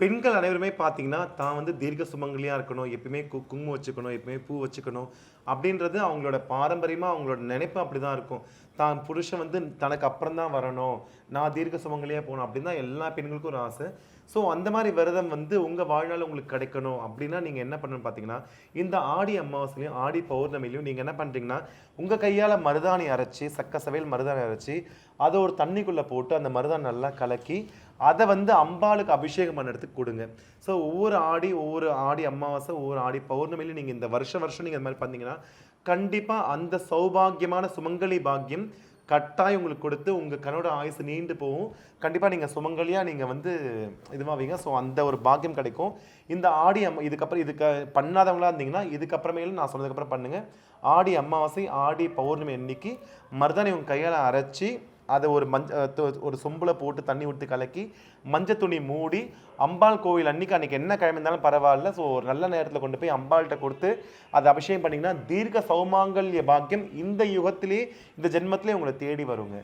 பெண்கள் அனைவருமே பார்த்தீங்கன்னா தான் வந்து தீர்க்க சுமங்கலியாக இருக்கணும் எப்பயுமே கு குங்குமம் வச்சுக்கணும் எப்பயுமே பூ வச்சுக்கணும் அப்படின்றது அவங்களோட பாரம்பரியமாக அவங்களோட நினைப்பு அப்படி தான் இருக்கும். தான் புருஷன் வந்து தனக்கு அப்புறம் தான் வரணும் நான் தீர்க்க சுமங்கலியாக போகணும் அப்படின்னு தான் எல்லா பெண்களுக்கும் ஒரு ஆசை. ஸோ அந்த மாதிரி விரதம் வந்து உங்கள் வாழ்நாள் உங்களுக்கு கிடைக்கணும் அப்படின்னா நீங்கள் என்ன பண்ணணும்னு பார்த்தீங்கன்னா இந்த ஆடி அமாவாசையிலையும் ஆடி பௌர்ணமிலையும் நீங்கள் என்ன பண்ணுறீங்கன்னா உங்கள் கையால் மருதாணி அரைச்சி சக்க சவையில் மருதாணி அரைச்சி அதை ஒரு தண்ணிக்குள்ளே போட்டு அந்த மருதாணி நல்லா கலக்கி அதை வந்து அம்பாளுக்கு அபிஷேகம் பண்ணுறதுக்கு கொடுங்க. ஸோ ஒவ்வொரு ஆடி ஒவ்வொரு ஆடி அமாவாசை ஒவ்வொரு ஆடி பௌர்ணமிலையும் நீங்கள் இந்த வருஷம் வருஷம் நீங்கள் இந்த மாதிரி பார்த்தீங்கன்னா கண்டிப்பாக அந்த சௌபாகியமான சுமங்கலி பாக்கியம் கட்டாயம் உங்களுக்கு கொடுத்து உங்கள் கனோட ஆயுசு நீண்டு போகும். கண்டிப்பாக நீங்கள் சுமங்கலியாக நீங்கள் வந்து இதுவாவீங்க. ஸோ அந்த ஒரு பாக்கியம் கிடைக்கும். இந்த ஆடி அம்மா இதுக்கப்புறம் இதுக்கு பண்ணாதவங்களா இருந்தீங்கன்னா இதுக்கப்புறமேலும் நான் சொன்னதுக்கப்புறம் பண்ணுங்கள் ஆடி அமாவாசை ஆடி பௌர்ணமி அன்னைக்கு மருதாணி உங்கள் கையால் அரைச்சி அதை ஒரு மஞ்ச ஒரு சொம்பில் போட்டு தண்ணி ஊற்றி கலக்கி மஞ்சள் துணி மூடி அம்பாள் கோவில் அன்னைக்கு அன்றைக்கி என்ன கிழமை இருந்தாலும் பரவாயில்ல. ஸோ ஒரு நல்ல நேரத்தில் கொண்டு போய் அம்பாள்கிட்ட கொடுத்து அதை அபிஷேகம் பண்ணிங்கன்னா தீர்க்க சௌமாங்கல்ய பாக்கியம் இந்த யுகத்திலே இந்த ஜென்மத்திலே உங்களை தேடி வருங்க.